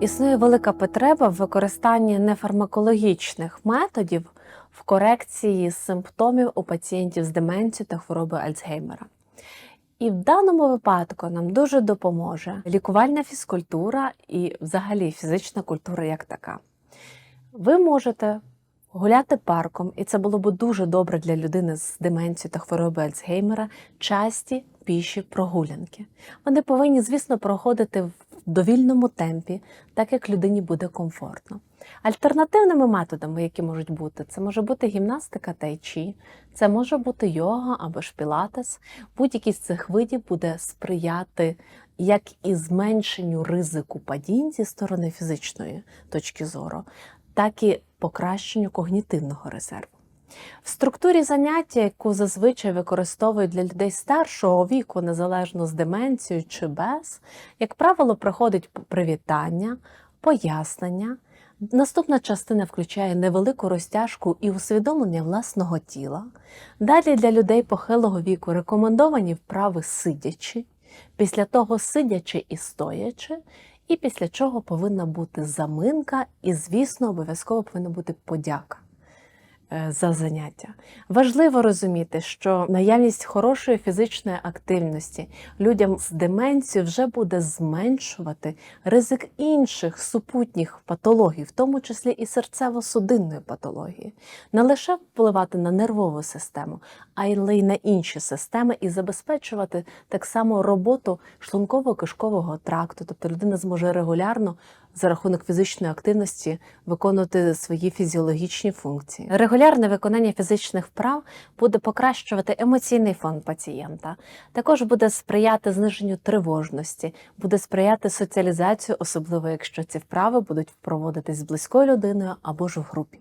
Існує велика потреба в використанні нефармакологічних методів в корекції симптомів у пацієнтів з деменцією та хворобою Альцгеймера. І в даному випадку нам дуже допоможе лікувальна фізкультура і взагалі фізична культура як така. Ви можете гуляти парком, і це було б дуже добре для людини з деменцією та хворобою Альцгеймера, часті піші прогулянки. Вони повинні, звісно, проходити в довільному темпі, так як людині буде комфортно. Альтернативними методами, які можуть бути, це може бути гімнастика тайчі, це може бути йога або ж пілатес. Будь-який з цих видів буде сприяти як і зменшенню ризику падінь зі сторони фізичної точки зору, так і покращенню когнітивного резерву. В структурі заняття, яку зазвичай використовують для людей старшого віку, незалежно з деменцією чи без, як правило, проходить привітання, пояснення. Наступна частина включає невелику розтяжку і усвідомлення власного тіла. Далі для людей похилого віку рекомендовані вправи сидячи, після того сидячи і стоячи, і після чого повинна бути заминка, і, звісно, обов'язково повинна бути подяка за заняття. Важливо розуміти, що наявність хорошої фізичної активності людям з деменцією вже буде зменшувати ризик інших супутніх патологій, в тому числі і серцево-судинної патології, не лише впливати на нервову систему, а й на інші системи і забезпечувати так само роботу шлунково-кишкового тракту, тобто людина зможе регулярно за рахунок фізичної активності виконувати свої фізіологічні функції. Регулярне виконання фізичних вправ буде покращувати емоційний фон пацієнта, також буде сприяти зниженню тривожності, буде сприяти соціалізацію, особливо якщо ці вправи будуть проводитись з близькою людиною або ж в групі.